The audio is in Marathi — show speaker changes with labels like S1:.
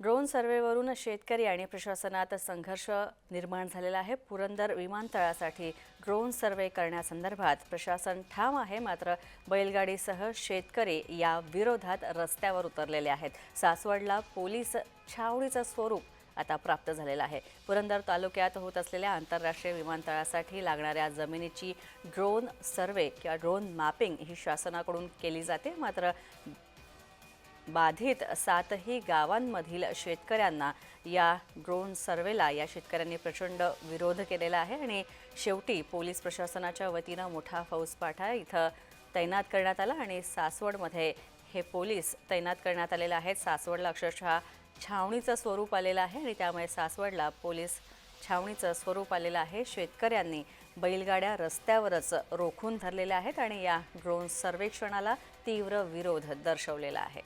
S1: ड्रोन सर्व्हेवरून शेतकरी आणि प्रशासनात संघर्ष निर्माण झालेला आहे. पुरंदर विमानतळासाठी ड्रोन सर्व्हे करण्यासंदर्भात प्रशासन ठाम आहे मात्र बैलगाडीसह शेतकरी या विरोधात रस्त्यावर उतरलेले आहेत. सासवडला पोलीस छावणीचं स्वरूप आता प्राप्त झालेलं आहे. पुरंदर तालुक्यात होत असलेल्या आंतरराष्ट्रीय विमानतळासाठी लागणाऱ्या जमिनीची ड्रोन सर्वे किंवा ड्रोन मॅपिंग ही शासनाकडून केली जाते मात्र बाधित सातही गावांमधील शेतकऱ्यांना या ड्रोन सर्वेला या शेतकऱ्यांनी प्रचंड विरोध केलेला आहे आणि शेवटी पोलीस प्रशासनाच्या वतीनं मोठा फौजपाठा इथं तैनात करण्यात आला आणि सासवडमध्ये हे पोलीस तैनात करण्यात आलेले आहेत. सासवडला अक्षरशः छावणीचं स्वरूप आलेलं आहे आणि त्यामुळे सासवडला पोलीस छावणीचं स्वरूप आलेलं आहे. शेतकऱ्यांनी बैलगाड्या रस्त्यावरच रोखून धरलेल्या आहेत आणि या ड्रोन सर्वेक्षणाला तीव्र विरोध दर्शवलेला आहे.